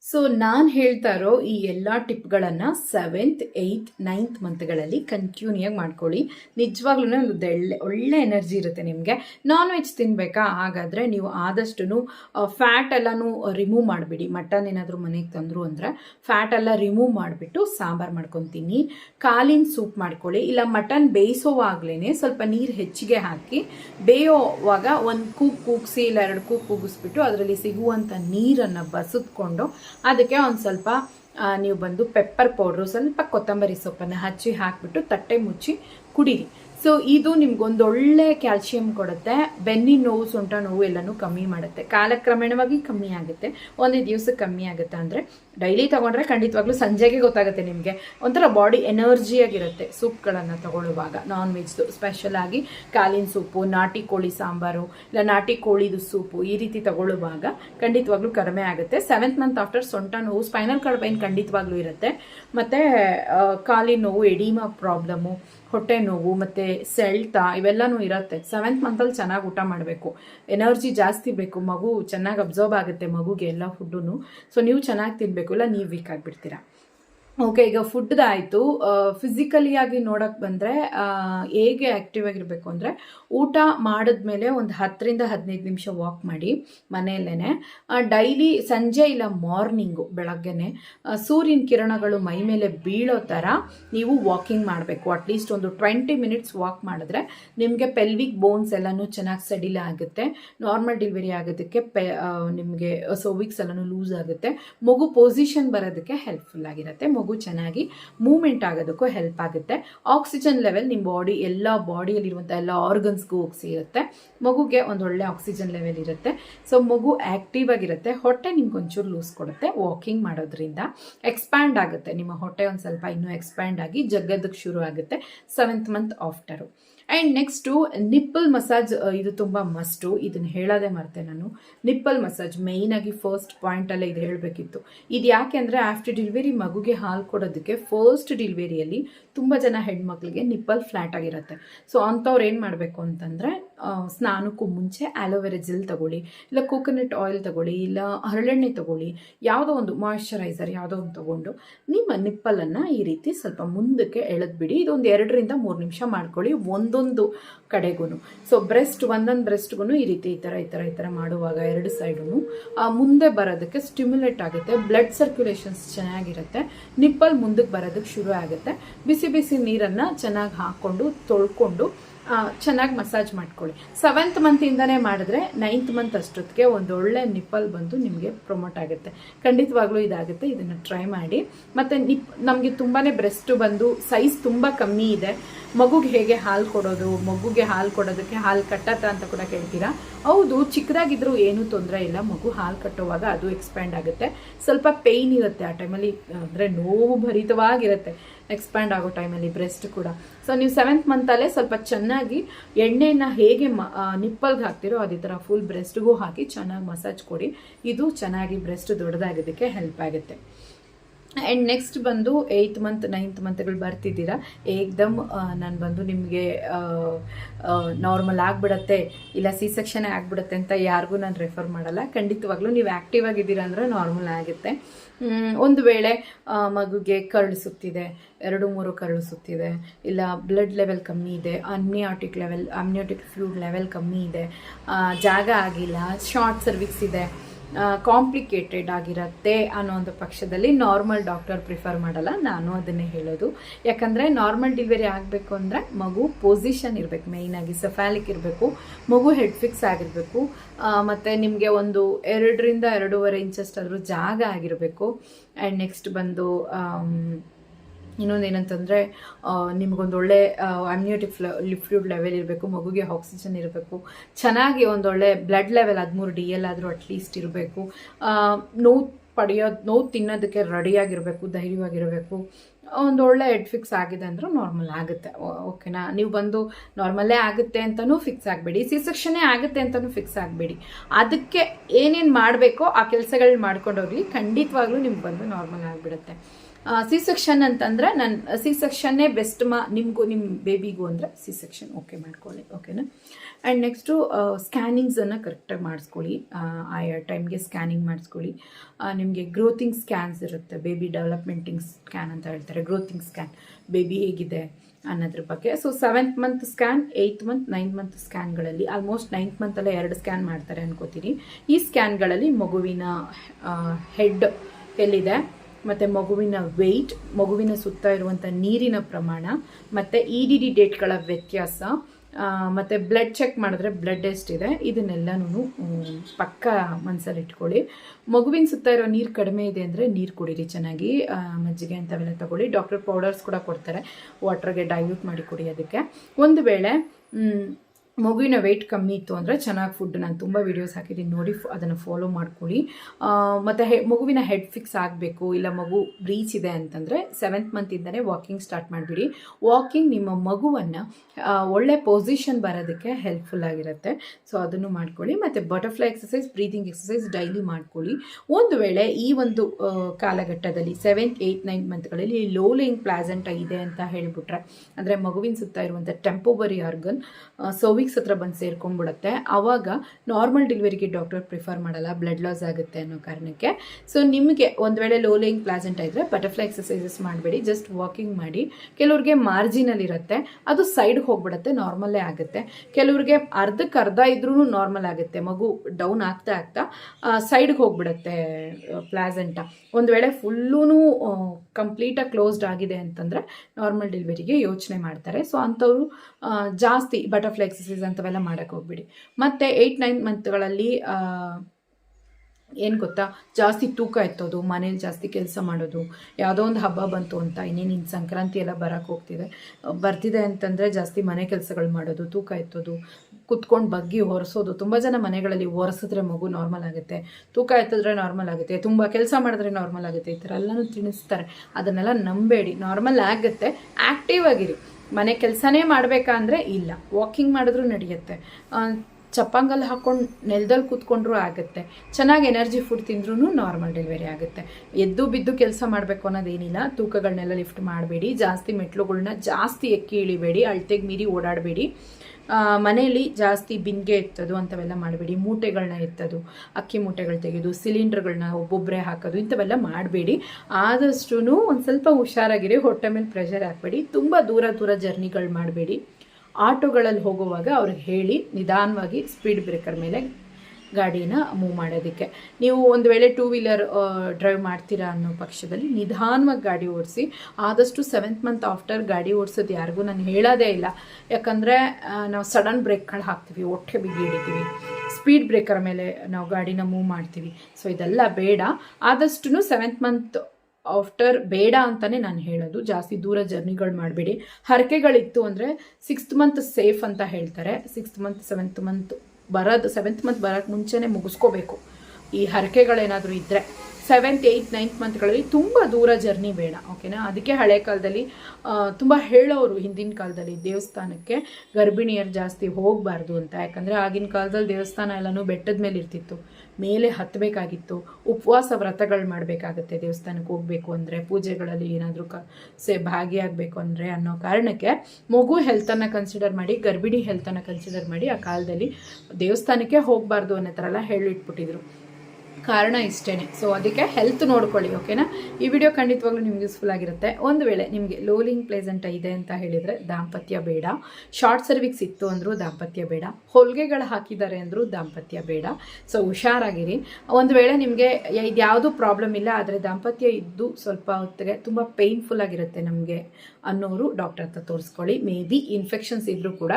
ಸೊ ನಾನು ಹೇಳ್ತಾ ಇರೋ ಈ ಎಲ್ಲ ಟಿಪ್ಗಳನ್ನು ಸೆವೆಂತ್ ಏಯ್ತ್ ನೈನ್ತ್ ಮಂತ್ಗಳಲ್ಲಿ ಕಂಟಿನ್ಯೂಯಾಗಿ ಮಾಡ್ಕೊಳ್ಳಿ. ನಿಜವಾಗ್ಲೂ ಒಂದು ಒಳ್ಳೆ ಒಳ್ಳೆ ಎನರ್ಜಿ ಇರುತ್ತೆ ನಿಮಗೆ. ನಾನ್ ವೆಜ್ ತಿನ್ನಬೇಕಾ ಹಾಗಾದರೆ ನೀವು ಆದಷ್ಟು ಫ್ಯಾಟ್ ಎಲ್ಲನೂ ರಿಮೂವ್ ಮಾಡಿಬಿಡಿ. ಮಟನ್ ಏನಾದರೂ ಮನೆಗೆ ತಂದರು ಅಂದರೆ ಫ್ಯಾಟ್ ಎಲ್ಲ ರಿಮೂವ್ ಮಾಡಿಬಿಟ್ಟು ಸಾಂಬಾರು ಮಾಡ್ಕೊತೀನಿ. ಕಾಲಿನ ಸೂಪ್ ಮಾಡ್ಕೊಳ್ಳಿ. ಇಲ್ಲ, ಮಟನ್ ಬೇಯಿಸೋವಾಗಲೇ ಸ್ವಲ್ಪ ನೀರು ಹೆಚ್ಚಿಗೆ ಹಾಕಿ, ಬೇಯೋವಾಗ ಒಂದು ಕೂಗ್ ಕೂಗಿಸಿ ಇಲ್ಲ, ಎರಡು ಕೂಗ್ ಕೂಗಿಸ್ಬಿಟ್ಟು ಅದರಲ್ಲಿ ಸಿಗುವಂಥ ನೀರನ್ನು ಬಸಿದ್ಕೊಂಡು ಅದಕ್ಕೆ ಒಂದು ಸ್ವಲ್ಪ ನೀವು ಬಂದು ಪೆಪ್ಪರ್ ಪೌಡ್ರು ಸ್ವಲ್ಪ ಕೊತ್ತಂಬರಿ ಸೊಪ್ಪನ್ನು ಹಚ್ಚಿ ಹಾಕಿಬಿಟ್ಟು ತಟ್ಟೆ ಮುಚ್ಚಿ ಕುಡೀರಿ. ಸೊ ಇದು ನಿಮ್ಗೊಂದು ಒಳ್ಳೆ ಕ್ಯಾಲ್ಶಿಯಂ ಕೊಡುತ್ತೆ. ಬೆನ್ನಿನ ನೋವು, ಸೊಂಟ ನೋವು ಎಲ್ಲನೂ ಕಮ್ಮಿ ಮಾಡುತ್ತೆ. ಕಾಲಕ್ರಮೇಣವಾಗಿ ಕಮ್ಮಿ ಆಗುತ್ತೆ. ಒಂದೇ ದಿವಸಕ್ಕೆ ಕಮ್ಮಿ ಆಗುತ್ತೆ ಅಂದರೆ ಡೈಲಿ ತಗೊಂಡ್ರೆ ಖಂಡಿತವಾಗ್ಲೂ ಸಂಜೆಗೆ ಗೊತ್ತಾಗುತ್ತೆ ನಿಮಗೆ. ಒಂಥರ ಬಾಡಿ ಎನರ್ಜಿಯಾಗಿರುತ್ತೆ ಸೂಪ್ಗಳನ್ನು ತಗೊಳ್ಳುವಾಗ. ನಾನ್ ವೆಜ್ದು ಸ್ಪೆಷಲ್ ಆಗಿ ಕಾಲಿನ ಸೂಪು, ನಾಟಿ ಕೋಳಿ ಸಾಂಬಾರು, ಇಲ್ಲ ನಾಟಿ ಕೋಳಿದು ಸೂಪು ಈ ರೀತಿ ತಗೊಳ್ಳುವಾಗ ಖಂಡಿತವಾಗ್ಲೂ ಕಡಿಮೆ ಆಗುತ್ತೆ. ಸೆವೆಂತ್ ಮಂತ್ ಆಫ್ಟರ್ ಸೊಂಟ ನೋವು ಸ್ಪೈನಲ್ ಕಾರ್ಡ್ ಖಂಡಿತವಾಗ್ಲೂ ಇರುತ್ತೆ. ಮತ್ತು ಕಾಲಿನ ನೋವು ಎಡಿಮಾ ಪ್ರಾಬ್ಲಮ್ಮು ಹೊಟ್ಟೆ ನೋವು, ಮತ್ತು ಸೆಳ್ತ ಇವೆಲ್ಲನೂ ಇರುತ್ತೆ. ಸೆವೆಂತ್ ಮಂತಲ್ಲಿ ಚೆನ್ನಾಗಿ ಊಟ ಮಾಡಬೇಕು. ಎನರ್ಜಿ ಜಾಸ್ತಿ ಬೇಕು. ಮಗು ಚೆನ್ನಾಗಿ ಅಬ್ಸರ್ವ್ ಆಗುತ್ತೆ ಮಗುಗೆ ಎಲ್ಲ ಫುಡ್ಡು ಸೊ ನೀವು ಚೆನ್ನಾಗಿ ತಿನ್ನಬೇಕು ಇಲ್ಲ, ನೀವು ವೀಕ್ ಆಗಿಬಿಡ್ತೀರಾ. ಓಕೆ ಈಗ ಫಿಸಿಕಲಿಯಾಗಿ ಫಿಸಿಕಲಿ ಆಗಿ ನೋಡಕ್ಕೆ ಬಂದರೆ ಹೇಗೆ ಆ್ಯಕ್ಟಿವ್ ಆಗಿರಬೇಕು ಅಂದರೆ, ಊಟ ಮಾಡಿದ್ಮೇಲೆ ಒಂದು ಹತ್ತರಿಂದ ಹದಿನೈದು ನಿಮಿಷ ವಾಕ್ ಮಾಡಿ ಮನೆಯಲ್ಲೇ ಡೈಲಿ ಸಂಜೆ ಇಲ್ಲ ಮಾರ್ನಿಂಗು ಬೆಳಗ್ಗೆನೆ ಸೂರ್ಯನ ಕಿರಣಗಳು ಮೈ ಮೇಲೆ ಬೀಳೋ ಥರ ನೀವು ವಾಕಿಂಗ್ ಮಾಡಬೇಕು. ಅಟ್ಲೀಸ್ಟ್ ಒಂದು ಟ್ವೆಂಟಿ ಮಿನಿಟ್ಸ್ ವಾಕ್ ಮಾಡಿದ್ರೆ ನಿಮಗೆ ಪೆಲ್ವಿಕ್ ಬೋನ್ಸ್ ಎಲ್ಲನೂ ಚೆನ್ನಾಗಿ ಸಡಿಲ ಆಗುತ್ತೆ. ನಾರ್ಮಲ್ ಡೆಲಿವರಿ ಆಗೋದಕ್ಕೆ ಪೆ ನಿಮಗೆ ಸೋವಿಕ್ಸ್ ಎಲ್ಲನೂ ಲೂಸ್ ಆಗುತ್ತೆ. ಮಗು ಪೊಸಿಷನ್ ಬರೋದಕ್ಕೆ ಹೆಲ್ಪ್ಫುಲ್ ಆಗಿರುತ್ತೆ. ಚೆನ್ನಾಗಿ ಮೂವ್ಮೆಂಟ್ ಆಗೋದಕ್ಕೂ ಹೆಲ್ಪ್ ಆಗುತ್ತೆ. ಆಕ್ಸಿಜನ್ ಲೆವೆಲ್ ನಿಮ್ಮ ಬಾಡಿ ಎಲ್ಲ ಬಾಡಿಯಲ್ಲಿರುವಂಥ ಎಲ್ಲ ಆರ್ಗನ್ಸ್ಗೂ ಹೋಗಿ ಇರುತ್ತೆ ಮಗುಗೆ ಒಂದೊಳ್ಳೆ ಆಕ್ಸಿಜನ್ ಲೆವೆಲ್ ಇರುತ್ತೆ. ಸೊ ಮಗು ಆ್ಯಕ್ಟಿವ್ ಆಗಿರುತ್ತೆ. ಹೊಟ್ಟೆ ನಿಮ್ಗೆ ಒಂಚೂರು ಲೂಸ್ ಕೊಡುತ್ತೆ ವಾಕಿಂಗ್ ಮಾಡೋದ್ರಿಂದ. ಎಕ್ಸ್ಪ್ಯಾಂಡ್ ಆಗುತ್ತೆ. ನಿಮ್ಮ ಹೊಟ್ಟೆ ಒಂದು ಸ್ವಲ್ಪ ಇನ್ನೂ ಎಕ್ಸ್ಪ್ಯಾಂಡ್ ಆಗಿ ಜಗ್ಗದಕ್ಕೆ ಶುರು ಆಗುತ್ತೆ. Seventh month after and next nipple massage ಇದು ತುಂಬ ಮಸ್ಟು ಇದನ್ನು ಹೇಳೋದೇ ಮರ್ತೆ ನಾನು. ನಿಪ್ಪಲ್ ಮಸಾಜ್ ಮೇಯ್ನಾಗಿ ಫಸ್ಟ್ ಪಾಯಿಂಟಲ್ಲೇ ಇದು ಹೇಳಬೇಕಿತ್ತು. ಇದು ಯಾಕೆ ಅಂದರೆ ಆಫ್ಟರ್ ಡೆಲಿವರಿ ಮಗುಗೆ ಹಾಲು ಕೊಡೋದಕ್ಕೆ ಫಸ್ಟ್ ಡೆಲಿವರಿಯಲ್ಲಿ ತುಂಬ ಜನ ಹೆಣ್ಮಕ್ಳಿಗೆ ನಿಪ್ಪಲ್ ಫ್ಲ್ಯಾಟ್ ಆಗಿರುತ್ತೆ. ಸೊ ಅಂಥವ್ರು ಏನು ಮಾಡಬೇಕು ಅಂತಂದರೆ ಸ್ನಾನಕ್ಕೂ ಮುಂಚೆ ಆಲೋವೆರಾ ಜೆಲ್ ತಗೊಳ್ಳಿ, ಇಲ್ಲ ಕೋಕೋನಟ್ ಆಯಿಲ್ ತಗೊಳ್ಳಿ, ಇಲ್ಲ ಹರಳೆಣ್ಣೆ ತಗೊಳ್ಳಿ, ಯಾವುದೋ ಒಂದು ಮಾಯಶ್ಚರೈಸರ್ ಯಾವುದೋ ಒಂದು ತಗೊಂಡು ನಿಮ್ಮ ನಿಪ್ಪಲನ್ನು ಈ ರೀತಿ ಸ್ವಲ್ಪ ಮುಂದಕ್ಕೆ ಎಳೆದ್ಬಿಡಿ ಇದೊಂದು ಎರಡರಿಂದ ಮೂರು ನಿಮಿಷ ಮಾಡ್ಕೊಳ್ಳಿ. ಒಂದೊಂದು ಕಡೆಗೂ ಸೊ ಬ್ರೆಸ್ಟ್ ಒಂದೊಂದು ಬ್ರೆಸ್ಟ್ಗೂ ಈ ರೀತಿ ಈ ಥರ ಈ ಥರ ಈ ಥರ ಮಾಡುವಾಗ ಎರಡು ಸೈಡು ಮುಂದೆ ಬರೋದಕ್ಕೆ ಸ್ಟಿಮ್ಯುಲೇಟ್ ಆಗುತ್ತೆ. ಬ್ಲಡ್ ಸರ್ಕ್ಯುಲೇಷನ್ಸ್ ಚೆನ್ನಾಗಿರುತ್ತೆ. ನಿಪ್ಪಲ್ ಮುಂದಕ್ಕೆ ಬರೋದಕ್ಕೆ ಶುರು ಆಗುತ್ತೆ. ಬಿಸಿ ಬಿಸಿ ನೀರನ್ನು ಚೆನ್ನಾಗಿ ಹಾಕ್ಕೊಂಡು ತೊಳ್ಕೊಂಡು ಚೆನ್ನಾಗಿ ಮಸಾಜ್ ಮಾಡ್ಕೊಳ್ಳಿ. ಸೆವೆಂತ್ ಮಂತಿಂದನೇ ಮಾಡಿದ್ರೆ ನೈನ್ತ್ ಮಂತ್ ಅಷ್ಟೊತ್ತಿಗೆ ಒಂದು ಒಳ್ಳೆ ನಿಪ್ಪಲ್ ಬಂದು ನಿಮಗೆ ಪ್ರಮೋಟ್ ಆಗುತ್ತೆ. ಖಂಡಿತವಾಗ್ಲೂ ಇದಾಗುತ್ತೆ, ಇದನ್ನು ಟ್ರೈ ಮಾಡಿ. ಮತ್ತು ನಿಪ್, ನಮಗೆ ತುಂಬಾ ಬ್ರೆಸ್ಟು ಬಂದು ಸೈಜ್ ತುಂಬ ಕಮ್ಮಿ ಇದೆ. ಮಗುಗೆ ಹೇಗೆ ಹಾಲು ಕೊಡೋದು, ಮಗುಗೆ ಹಾಲು ಕೊಡೋದಕ್ಕೆ ಹಾಲು ಕಟ್ಟತ್ತ ಅಂತ ಕೂಡ ಕೇಳ್ತೀರಾ? ಹೌದು, ಚಿಕ್ಕದಾಗಿದ್ರೂ ಏನೂ ತೊಂದರೆ ಇಲ್ಲ. ಮಗು ಹಾಲು ಕಟ್ಟುವಾಗ ಅದು ಎಕ್ಸ್ಪ್ಯಾಂಡ್ ಆಗುತ್ತೆ. ಸ್ವಲ್ಪ ಪೇಯ್ನ್ ಇರುತ್ತೆ ಆ ಟೈಮಲ್ಲಿ ಅಂದರೆ ನೋವು ಭರಿತವಾಗಿರುತ್ತೆ. ಎಕ್ಸ್ಪ್ಯಾಂಡ್ ಆಗೋ ಟೈಮಲ್ಲಿ ಬ್ರೆಸ್ಟ್ ಕೂಡ. ಸೊ ನೀವು ಸೆವೆಂತ್ ಮಂತಲ್ಲೇ ಸ್ವಲ್ಪ ಚೆನ್ನಾಗಿ ಎಣ್ಣೆನ ಹೇಗೆ ಮ ನಿಪ್ಪಲ್ಗೆ ಹಾಕ್ತಿರೋ ಅದೇ ಥರ ಫುಲ್ ಬ್ರೆಸ್ಟ್ಗೂ ಹಾಕಿ ಚೆನ್ನಾಗಿ ಮಸಾಜ್ ಕೊಡಿ. ಇದು ಚೆನ್ನಾಗಿ ಬ್ರೆಸ್ಟ್ ದೊಡ್ಡದಾಗೋದಕ್ಕೆ ಹೆಲ್ಪ್ ಆಗುತ್ತೆ. ಆ್ಯಂಡ್ ನೆಕ್ಸ್ಟ್ ಬಂದು ಏಯ್ತ್ ಮಂತ್ ನೈನ್ತ್ ಮಂತ್ಗಳು ಬರ್ತಿದ್ದೀರಾ. ಏಕ್ದಮ್ ನಾನು ಬಂದು ನಿಮಗೆ ನಾರ್ಮಲ್ ಆಗಿಬಿಡತ್ತೆ, ಇಲ್ಲ ಸಿ ಸೆಕ್ಷನ್ ಆಗಿಬಿಡುತ್ತೆ ಅಂತ ಯಾರಿಗೂ ನಾನು ರೆಫರ್ ಮಾಡಲ್ಲ. ಖಂಡಿತವಾಗ್ಲೂ ನೀವು ಆ್ಯಕ್ಟಿವ್ ಆಗಿದ್ದೀರಾ ಅಂದರೆ ನಾರ್ಮಲ್ ಆಗುತ್ತೆ. ಒಂದು ವೇಳೆ ಮಗುಗೆ ಕರಳು ಸುತ್ತಿದೆ, ಎರಡು ಮೂರು ಕರಳು ಸುತ್ತಿದೆ, ಇಲ್ಲ ಬ್ಲಡ್ ಲೆವೆಲ್ ಕಮ್ಮಿ ಇದೆ amniotic level amniotic fluid level ಕಮ್ಮಿ ಇದೆ ಜಾಗ ಆಗಿಲ್ಲ ಶಾರ್ಟ್ ಸರ್ವಿಕ್ಸ್ ಇದೆ ಕಾಂಪ್ಲಿಕೇಟೆಡ್ ಆಗಿರುತ್ತೆ ಅನ್ನೋ ಒಂದು ಪಕ್ಷದಲ್ಲಿ ನಾರ್ಮಲ್ ಡಾಕ್ಟರ್ ಪ್ರಿಫರ್ ಮಾಡಲ್ಲ. ನಾನು ಅದನ್ನೇ ಹೇಳೋದು. ಯಾಕಂದರೆ ನಾರ್ಮಲ್ ಡೆಲಿವರಿ ಆಗಬೇಕು ಅಂದರೆ ಮಗು ಪೊಸಿಷನ್ ಇರಬೇಕು ಮೇಯ್ನಾಗಿ ಸಫ್ಯಾಲಿಕ್ ಇರಬೇಕು, ಮಗು ಹೆಡ್ ಫಿಕ್ಸ್ ಆಗಿರಬೇಕು ಮತ್ತು ನಿಮಗೆ ಒಂದು ಎರಡರಿಂದ ಎರಡೂವರೆ ಇಂಚಷ್ಟಾದರೂ ಜಾಗ ಆಗಿರಬೇಕು. ಆ್ಯಂಡ್ ನೆಕ್ಸ್ಟ್ ಬಂದು ಇನ್ನೊಂದು ಏನಂತಂದರೆ ನಿಮಗೊಂದು ಒಳ್ಳೆ ಅಮ್ಯೂನಿಟಿ ಫ್ಲ ಫ್ಲೂಡ್ ಲೆವೆಲ್ ಇರಬೇಕು, ಮಗುಗೆ ಆಕ್ಸಿಜನ್ ಇರಬೇಕು, ಚೆನ್ನಾಗಿ ಒಂದೊಳ್ಳೆ ಬ್ಲಡ್ ಲೆವೆಲ್ ಹದಿಮೂರು ಡಿ ಎಲ್ ಆದರೂ ಅಟ್ಲೀಸ್ಟ್ ಇರಬೇಕು ನೋವು ಪಡೆಯೋದು ನೋವು ತಿನ್ನೋದಕ್ಕೆ ರೆಡಿಯಾಗಿರಬೇಕು ಧೈರ್ಯವಾಗಿರಬೇಕು ಒಂದು ಒಳ್ಳೆ ಹೆಡ್ ಫಿಕ್ಸ್ ಆಗಿದೆ ಅಂದರೂ ನಾರ್ಮಲ್ ಆಗುತ್ತೆ ಓಕೆನಾ ನೀವು ಬಂದು ನಾರ್ಮಲ್ಲೇ ಆಗುತ್ತೆ ಅಂತಲೂ ಫಿಕ್ಸ್ ಆಗಬೇಡಿ ಸಿ ಆಗುತ್ತೆ ಅಂತಲೂ ಫಿಕ್ಸ್ ಆಗಬೇಡಿ, ಅದಕ್ಕೆ ಏನೇನು ಮಾಡಬೇಕೋ ಆ ಕೆಲಸಗಳನ್ನ ಮಾಡ್ಕೊಂಡು ಹೋಗ್ಲಿ ಖಂಡಿತವಾಗ್ಲೂ ನಿಮ್ಗೆ ಬಂದು ನಾರ್ಮಲ್ ಆಗಿಬಿಡುತ್ತೆ. ಸಿ ಸೆಕ್ಷನ್ ಅಂತಂದರೆ ನನ್ನ ಸಿ ಸೆಕ್ಷನ್ನೇ ಬೆಸ್ಟ್ ಮಾ, ನಿಮಗೂ ನಿಮ್ಮ ಬೇಬಿಗೂ ಅಂದರೆ ಸಿ ಸೆಕ್ಷನ್ ಓಕೆ ಮಾಡ್ಕೊಳ್ಳಿ ಓಕೆನಾ ಆ್ಯಂಡ್ ನೆಕ್ಸ್ಟು ಸ್ಕ್ಯಾನಿಂಗ್ಸನ್ನು ಕರೆಕ್ಟಾಗಿ ಮಾಡಿಸ್ಕೊಳ್ಳಿ. ಆಯಾ ಟೈಮ್ಗೆ ಸ್ಕ್ಯಾನಿಂಗ್ ಮಾಡಿಸ್ಕೊಳ್ಳಿ. ನಿಮಗೆ ಗ್ರೋತಿಂಗ್ ಸ್ಕ್ಯಾನ್ಸ್ ಇರುತ್ತೆ. ಬೇಬಿ ಡೆವಲಪ್ಮೆಂಟಿಂಗ್ ಸ್ಕ್ಯಾನ್ ಅಂತ ಹೇಳ್ತಾರೆ. ಗ್ರೋತಿಂಗ್ ಸ್ಕ್ಯಾನ್ ಬೇಬಿ ಹೇಗಿದೆ ಅನ್ನೋದ್ರ ಬಗ್ಗೆ. So seventh month scan eighth month ninth month ಸ್ಕ್ಯಾನ್ಗಳಲ್ಲಿ almost ninth ಮಂತಲ್ಲ ಎರಡು ಸ್ಕ್ಯಾನ್ ಮಾಡ್ತಾರೆ ಅನ್ಕೋತೀನಿ. ಈ ಸ್ಕ್ಯಾನ್ಗಳಲ್ಲಿ ಮಗುವಿನ ಹೆಡ್ ಎಲ್ಲಿದೆ? ಮತ್ತು ಮಗುವಿನ ವೆಯ್ಟ್ ಮಗುವಿನ ಸುತ್ತ ಇರುವಂಥ ನೀರಿನ ಪ್ರಮಾಣ, ಮತ್ತು ಇ ಡಿ ಡಿ ಡೇಟ್ಗಳ ವ್ಯತ್ಯಾಸ ಮತ್ತು ಬ್ಲಡ್ ಚೆಕ್ ಮಾಡಿದ್ರೆ ಬ್ಲಡ್ ಎಷ್ಟಿದೆ ಇದನ್ನೆಲ್ಲನೂ ಪಕ್ಕ ಮನಸ್ಸಲ್ಲಿ ಇಟ್ಕೊಳ್ಳಿ. ಮಗುವಿನ ಸುತ್ತ ಇರೋ ನೀರು ಕಡಿಮೆ ಇದೆ ಅಂದರೆ ನೀರು ಕುಡೀರಿ ಚೆನ್ನಾಗಿ. ಮಜ್ಜಿಗೆ ಅಂಥವೆಲ್ಲ ತಗೊಳ್ಳಿ. ಡಾಕ್ಟರ್ ಪೌಡರ್ಸ್ ಕೂಡ ಕೊಡ್ತಾರೆ. ವಾಟ್ರಿಗೆ ಡೈಲ್ಯೂಟ್ ಮಾಡಿ ಕುಡಿಯೋದಕ್ಕೆ. ಒಂದು ವೇಳೆ ಮಗುವಿನ ವೆಯ್ಟ್ ಕಮ್ಮಿ ಇತ್ತು ಅಂದರೆ ಚೆನ್ನಾಗಿ ಫುಡ್ ನಾನು ತುಂಬ ವೀಡಿಯೋಸ್ ಹಾಕಿದ್ದೀನಿ ನೋಡಿ ಅದನ್ನು ಫಾಲೋ ಮಾಡ್ಕೊಳ್ಳಿ. ಮತ್ತು ಹೆ ಮಗುವಿನ ಹೆಡ್ ಫಿಕ್ಸ್ ಆಗಬೇಕು, ಇಲ್ಲ ಮಗು ಬ್ರೀಚ್ ಇದೆ ಅಂತಂದರೆ ಸೆವೆಂತ್ ಮಂತಿಂದನೇ ವಾಕಿಂಗ್ ಸ್ಟಾರ್ಟ್ ಮಾಡಿಬಿಡಿ. ವಾಕಿಂಗ್ ನಿಮ್ಮ ಮಗುವನ್ನು ಒಳ್ಳೆ ಪೊಸಿಷನ್ ಬರೋದಕ್ಕೆ ಹೆಲ್ಪ್ಫುಲ್ ಆಗಿರುತ್ತೆ. ಸೊ ಅದನ್ನು ಮಾಡ್ಕೊಳ್ಳಿ. ಮತ್ತು butterfly exercise breathing exercise daily ಮಾಡ್ಕೊಳ್ಳಿ. ಒಂದು ವೇಳೆ ಈ ಒಂದು ಕಾಲಘಟ್ಟದಲ್ಲಿ ಸೆವೆಂತ್ ಏಯ್ಟ್ ನೈನ್ ಮಂತ್ಗಳಲ್ಲಿ ಲೋ ಲೈಂಗ್ ಪ್ಲಾಸೆಂಟ್ ಇದೆ ಅಂತ ಹೇಳಿಬಿಟ್ರೆ, ಅಂದರೆ ಮಗುವಿನ ಸುತ್ತ ಇರುವಂಥ ಟೆಂಪೋಬರಿ ಆರ್ಗನ್ ಸೋವಿ ವೀಕ್ಸ್ ಹತ್ರ ಬಂದು ಸೇರ್ಕೊಂಡ್ಬಿಡುತ್ತೆ. ಆವಾಗ ನಾರ್ಮಲ್ ಡೆಲಿವರಿಗೆ ಡಾಕ್ಟರ್ ಪ್ರಿಫರ್ ಮಾಡಲ್ಲ ಬ್ಲಡ್ ಲಾಸ್ ಆಗುತ್ತೆ ಅನ್ನೋ ಕಾರಣಕ್ಕೆ. ಸೊ ನಿಮಗೆ ಒಂದು ವೇಳೆ ಲೋ ಲೇಯಿಂಗ್ ಪ್ಲಾಸೆಂಟ್ ಇದ್ದರೆ ಬಟರ್ಫ್ಲೈ ಎಕ್ಸಸೈಸಸ್ ಮಾಡಬೇಡಿ ಜಸ್ಟ್ ವಾಕಿಂಗ್ ಮಾಡಿ. ಕೆಲವ್ರಿಗೆ ಮಾರ್ಜಿನಲ್ಲಿ ಇರುತ್ತೆ, ಅದು ಸೈಡ್ಗೆ ಹೋಗ್ಬಿಡುತ್ತೆ ನಾರ್ಮಲ್ಲೇ ಆಗುತ್ತೆ. ಕೆಲವ್ರಿಗೆ ಅರ್ಧಕ್ಕೆ ಅರ್ಧ ಇದ್ರೂ ನಾರ್ಮಲ್ ಆಗುತ್ತೆ, ಮಗು ಡೌನ್ ಆಗ್ತಾ ಆಗ್ತಾ ಸೈಡ್ಗೆ ಹೋಗ್ಬಿಡುತ್ತೆ ಪ್ಲಾಸೆಂಟ ಒಂದು ವೇಳೆ ಫುಲ್ಲೂ ಕಂಪ್ಲೀಟಾಗಿ ಕ್ಲೋಸ್ಡ್ ಆಗಿದೆ ಅಂತಂದರೆ ನಾರ್ಮಲ್ ಡೆಲಿವರಿಗೆ ಯೋಚನೆ ಮಾಡ್ತಾರೆ. ಸೊ ಅಂಥವ್ರು ಜಾಸ್ತಿ ಬಟರ್ಫ್ಲೈ ಎಕ್ಸಸೈಸ್ ಅಂಥವೆಲ್ಲ ಮಾಡೋಕ್ಕೆ ಹೋಗ್ಬಿಡಿ. ಮತ್ತು ಏಯ್ಟ್ ನೈನ್ ಮಂತ್ಗಳಲ್ಲಿ ಏನು ಗೊತ್ತಾ? ಜಾಸ್ತಿ ತೂಕ ಎತ್ತೋದು, ಮನೇಲಿ ಜಾಸ್ತಿ ಕೆಲಸ ಮಾಡೋದು, ಯಾವುದೋ ಒಂದು ಹಬ್ಬ ಬಂತು ಅಂತ ಇನ್ನೇನು ಇನ್ನು ಸಂಕ್ರಾಂತಿ ಎಲ್ಲ ಬರೋಕ್ಕೆ ಹೋಗ್ತಿದೆ. ಬರ್ತಿದೆ ಅಂತಂದರೆ ಜಾಸ್ತಿ ಮನೆ ಕೆಲಸಗಳು ಮಾಡೋದು, ತೂಕ ಎತ್ತೋದು, ಕುತ್ಕೊಂಡು ಬಗ್ಗಿ ಒರೆಸೋದು, ತುಂಬ ಜನ ಮನೆಗಳಲ್ಲಿ ಒರೆಸಿದ್ರೆ ಮಗು ನಾರ್ಮಲ್ ಆಗುತ್ತೆ. ತೂಕ ಎತ್ತಿದ್ರೆ ನಾರ್ಮಲ್ ಆಗುತ್ತೆ, ತುಂಬ ಕೆಲಸ ಮಾಡಿದ್ರೆ ನಾರ್ಮಲ್ ಆಗುತ್ತೆ, ಈ ಥರ ಎಲ್ಲನೂ ತಿನ್ನಿಸ್ತಾರೆ. ಅದನ್ನೆಲ್ಲ ನಂಬೇಡಿ ನಾರ್ಮಲ್ ಆಗುತ್ತೆ ಆ್ಯಕ್ಟಿವ್ ಆಗಿರಿ. ಮನೆ ಕೆಲಸನೇ ಮಾಡಬೇಕಾ ಅಂದರೆ ಇಲ್ಲ. ವಾಕಿಂಗ್ ಮಾಡಿದ್ರೂ ನಡೆಯುತ್ತೆ. ಆ, ಚಪ್ಪಂಗಲ್ಲಿ ಹಾಕ್ಕೊಂಡು ನೆಲದಲ್ಲಿ ಕೂತ್ಕೊಂಡ್ರೂ ಆಗುತ್ತೆ. ಚೆನ್ನಾಗಿ ಎನರ್ಜಿ ಫುಡ್ ತಿಂದ್ರೂ ನಾರ್ಮಲ್ ಡೆಲಿವರಿ ಆಗುತ್ತೆ. ಎದ್ದು ಬಿದ್ದು ಕೆಲಸ ಮಾಡಬೇಕು ಅನ್ನೋದೇನಿಲ್ಲ. ತೂಕಗಳನ್ನೆಲ್ಲ ಲಿಫ್ಟ್ ಮಾಡಬೇಡಿ. ಜಾಸ್ತಿ ಮೆಟ್ಲುಗಳನ್ನ ಜಾಸ್ತಿ ಎಕ್ಕಿ ಇಳಿಬೇಡಿ. ಅಳ್ತೆಗೆ ಮೀರಿ ಓಡಾಡಬೇಡಿ. ಮನೆಯಲ್ಲಿ ಜಾಸ್ತಿ ಬಿಂದಿಗೆ ಎತ್ತೋದು ಅಂಥವೆಲ್ಲ ಮಾಡಬೇಡಿ. ಮೂಟೆಗಳನ್ನ ಎತ್ತೋದು ಅಕ್ಕಿ ಮೂಟೆಗಳು ತೆಗೆದು ಸಿಲಿಂಡರ್ಗಳನ್ನ ಒಬ್ಬೊಬ್ಬರೇ ಹಾಕೋದು ಇಂಥವೆಲ್ಲ ಮಾಡಬೇಡಿ. ಆದಷ್ಟು ಒಂದು ಸ್ವಲ್ಪ ಹುಷಾರಾಗಿರಿ. ಹೊಟ್ಟೆ ಮೇಲೆ ಪ್ರೆಷರ್ ಹಾಕಬೇಡಿ. ತುಂಬ ದೂರ ದೂರ ಜರ್ನಿಗಳು ಮಾಡಬೇಡಿ. ಆಟೋಗಳಲ್ಲಿ ಹೋಗುವಾಗ ಅವ್ರಿಗೆ ಹೇಳಿ ನಿಧಾನವಾಗಿ ಸ್ಪೀಡ್ ಬ್ರೇಕರ್ ಮೇಲೆ ಗಾಡಿನ ಮೂವ್ ಮಾಡೋದಕ್ಕೆ. ನೀವು ಒಂದು ವೇಳೆ ಟೂ ವೀಲರ್ ಡ್ರೈವ್ ಮಾಡ್ತೀರಾ ಅನ್ನೋ ಪಕ್ಷದಲ್ಲಿ ನಿಧಾನವಾಗಿ ಗಾಡಿ ಓಡಿಸಿ, ಆದಷ್ಟು ಸೆವೆಂತ್ ಮಂತ್ ಆಫ್ಟರ್ ಗಾಡಿ ಓಡಿಸೋದು ಯಾರಿಗೂ ನಾನು ಹೇಳೋದೇ ಇಲ್ಲ. ಯಾಕಂದರೆ ನಾವು ಸಡನ್ ಬ್ರೇಕ್ಗಳು ಹಾಕ್ತೀವಿ, ಹೊಟ್ಟೆ ಬಿಗಿ ಹಿಡಿತೀವಿ ಸ್ಪೀಡ್ ಬ್ರೇಕರ್ ಮೇಲೆ ನಾವು ಗಾಡಿನ ಮೂವ್ ಮಾಡ್ತೀವಿ. ಸೊ ಇದೆಲ್ಲ ಬೇಡ. ಆದಷ್ಟು ಸೆವೆಂತ್ ಮಂತ್ ಆಫ್ಟರ್ ಬೇಡ ಅಂತಲೇ ನಾನು ಹೇಳೋದು. ಜಾಸ್ತಿ ದೂರ ಜರ್ನಿಗಳು ಮಾಡಬೇಡಿ. ಹರಕೆಗಳಿತ್ತು ಅಂದರೆ ಸಿಕ್ಸ್ತ್ ಮಂತ್ ಸೇಫ್ ಅಂತ ಹೇಳ್ತಾರೆ. ಸಿಕ್ಸ್ತ್ ಮಂತ್ ಸೆವೆಂತ್ ಮಂತ್ ಬರೋದು ಸೆವೆಂತ್ ಮಂತ್ ಬರೋಕ್ಕೆ ಮುಂಚೆನೇ ಮುಗಿಸ್ಕೋಬೇಕು. ಈ ಹರಕೆಗಳೇನಾದರೂ ಇದ್ದರೆ ಸೆವೆಂತ್ ಏಯ್ತ್ ನೈನ್ತ್ ಮಂತ್ಗಳಲ್ಲಿ ತುಂಬ ದೂರ ಜರ್ನಿ ಬೇಡ ಓಕೆನಾ ಅದಕ್ಕೆ ಹಳೆ ಕಾಲದಲ್ಲಿ ತುಂಬ ಹೇಳೋರು ಹಿಂದಿನ ಕಾಲದಲ್ಲಿ ದೇವಸ್ಥಾನಕ್ಕೆ ಗರ್ಭಿಣಿಯರು ಜಾಸ್ತಿ ಹೋಗಬಾರ್ದು ಅಂತ. ಯಾಕಂದರೆ ಆಗಿನ ಕಾಲದಲ್ಲಿ ದೇವಸ್ಥಾನ ಎಲ್ಲನೂ ಬೆಟ್ಟದ ಮೇಲೆ ಇರ್ತಿತ್ತು. ಮೇಲೆ ಹತ್ತಬೇಕಾಗಿತ್ತು ಉಪವಾಸ ವ್ರತಗಳು ಮಾಡಬೇಕಾಗತ್ತೆ ದೇವಸ್ಥಾನಕ್ಕೆ ಹೋಗಬೇಕು ಅಂದರೆ, ಪೂಜೆಗಳಲ್ಲಿ ಏನಾದರೂ ಕ, ಸೇ, ಭಾಗಿಯಾಗಬೇಕು ಅಂದರೆ ಅನ್ನೋ ಕಾರಣಕ್ಕೆ ಮಗು ಹೆಲ್ತನ್ನು ಕನ್ಸಿಡರ್ ಮಾಡಿ, ಗರ್ಭಿಣಿ ಹೆಲ್ತನ್ನು ಕನ್ಸಿಡರ್ ಮಾಡಿ ಆ ಕಾಲದಲ್ಲಿ ದೇವಸ್ಥಾನಕ್ಕೆ ಹೋಗಬಾರ್ದು ಅನ್ನೋ ಥರ ಎಲ್ಲ ಹೇಳಿಟ್ಬಿಟ್ಟಿದ್ರು. ಕಾರಣ ಇಷ್ಟೇ ಸೊ ಅದಕ್ಕೆ ಹೆಲ್ತ್ ನೋಡ್ಕೊಳ್ಳಿ ಓಕೆನಾ ಈ ವಿಡಿಯೋ ಖಂಡಿತವಾಗ್ಲೂ ನಿಮ್ಗೆ ಯೂಸ್ಫುಲ್ ಆಗಿರುತ್ತೆ. ಒಂದು ವೇಳೆ ನಿಮಗೆ ಲೋಲಿಂಗ್ ಪ್ಲೇಸೆಂಟ್ ಇದೆ ಅಂತ ಹೇಳಿದರೆ ದಾಂಪತ್ಯ ಬೇಡ. ಶಾರ್ಟ್ ಸರ್ವಿಕ್ಸ್ ಇತ್ತು ಅಂದರೂ ದಾಂಪತ್ಯ ಬೇಡ. ಹೊಲಿಗೆಗಳು ಹಾಕಿದ್ದಾರೆ ಅಂದರೂ ದಾಂಪತ್ಯ ಬೇಡ. ಸೊ ಹುಷಾರಾಗಿರಿ. ಒಂದು ವೇಳೆ ನಿಮಗೆ ಇದು ಯಾವುದೂ ಪ್ರಾಬ್ಲಮ್ ಇಲ್ಲ, ಆದರೆ ದಾಂಪತ್ಯ ಇದ್ದು ಸ್ವಲ್ಪ ಹೊತ್ತಿಗೆ ತುಂಬ ಪೇಯ್ನ್ಫುಲ್ ಆಗಿರುತ್ತೆ ನಮಗೆ ಅನ್ನೋರು ಡಾಕ್ಟರ್ ಹತ್ರ ತೋರಿಸ್ಕೊಳ್ಳಿ. ಮೇ ಬಿ ಇನ್ಫೆಕ್ಷನ್ಸ್ ಇದ್ದರೂ ಕೂಡ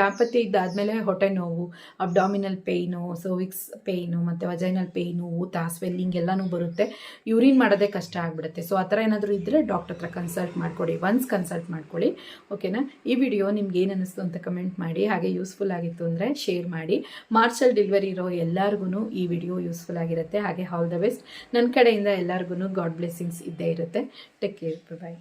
ದಾಂಪತ್ಯ ಇದ್ದಾದಮೇಲೆ ಹೊಟ್ಟೆ ನೋವು ಅಬ್ಡಾಮಿನಲ್ ಪೇಯ್ನು ಸರ್ವಿಕ್ಸ್ ಪೇಯ್ನು ಮತ್ತು ವಜೈನಲ್ ಪೇಯ್ನು ಊತ ಸ್ವೆಲ್ಲಿಂಗ್ ಎಲ್ಲನೂ ಬರುತ್ತೆ. ಯೂರಿನ್ ಮಾಡೋದೇ ಕಷ್ಟ ಆಗಿಬಿಡುತ್ತೆ. ಸೊ ಆ ಥರ ಏನಾದರೂ ಇದ್ದರೆ ಡಾಕ್ಟರ್ ಹತ್ರ ಕನ್ಸಲ್ಟ್ ಮಾಡ್ಕೊಡಿ. ಒನ್ಸ್ ಕನ್ಸಲ್ಟ್ ಮಾಡ್ಕೊಳ್ಳಿ ಓಕೆನಾ ಈ ವಿಡಿಯೋ ನಿಮ್ಗೆ ಏನು ಅನ್ನಿಸ್ತು ಅಂತ ಕಮೆಂಟ್ ಮಾಡಿ. ಹಾಗೆ ಯೂಸ್ಫುಲ್ ಆಗಿತ್ತು ಅಂದರೆ ಶೇರ್ ಮಾಡಿ. ಮಾರ್ಷಲ್ ಡೆಲಿವರಿ ಇರೋ ಎಲ್ಲರಿಗೂ ಈ ವಿಡಿಯೋ ಯೂಸ್ಫುಲ್ ಆಗಿರುತ್ತೆ. ಹಾಗೆ ಆಲ್ ದ ಬೆಸ್ಟ್ ನನ್ನ ಕಡೆಯಿಂದ ಎಲ್ಲರಿಗೂ ಗಾಡ್ ಬ್ಲೆಸ್ಸಿಂಗ್ಸ್ ಇದ್ದೇ ಇರುತ್ತೆ. Take care bye